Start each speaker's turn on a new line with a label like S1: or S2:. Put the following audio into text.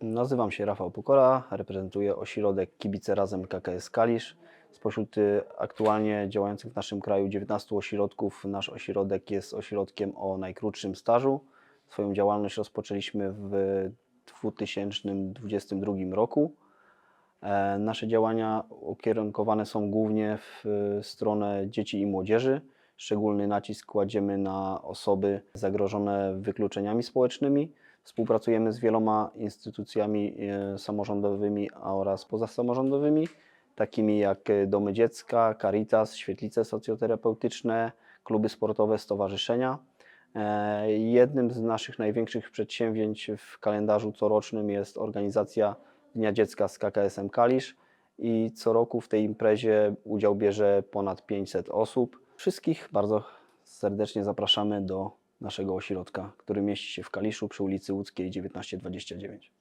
S1: Nazywam się Rafał Pokora, reprezentuję ośrodek Kibice Razem KKS Kalisz. Spośród y, aktualnie działających w naszym kraju 19 ośrodków, nasz ośrodek jest ośrodkiem o najkrótszym stażu. Swoją działalność rozpoczęliśmy w 2022 roku. E, Nasze działania ukierunkowane są głównie w e, stronę dzieci i młodzieży. Szczególny nacisk kładziemy na osoby zagrożone wykluczeniami społecznymi. Współpracujemy z wieloma instytucjami e, samorządowymi oraz pozasamorządowymi, takimi jak e, domy dziecka, Caritas, świetlice socjoterapeutyczne, kluby sportowe, stowarzyszenia. E, Jednym z naszych największych przedsięwzięć w kalendarzu corocznym jest organizacja Dnia Dziecka z KKS-em Kalisz i co roku w tej imprezie udział bierze ponad 500 osób. Wszystkich bardzo serdecznie zapraszamy do naszego ośrodka, który mieści się w Kaliszu przy ulicy Łódzkiej 1929.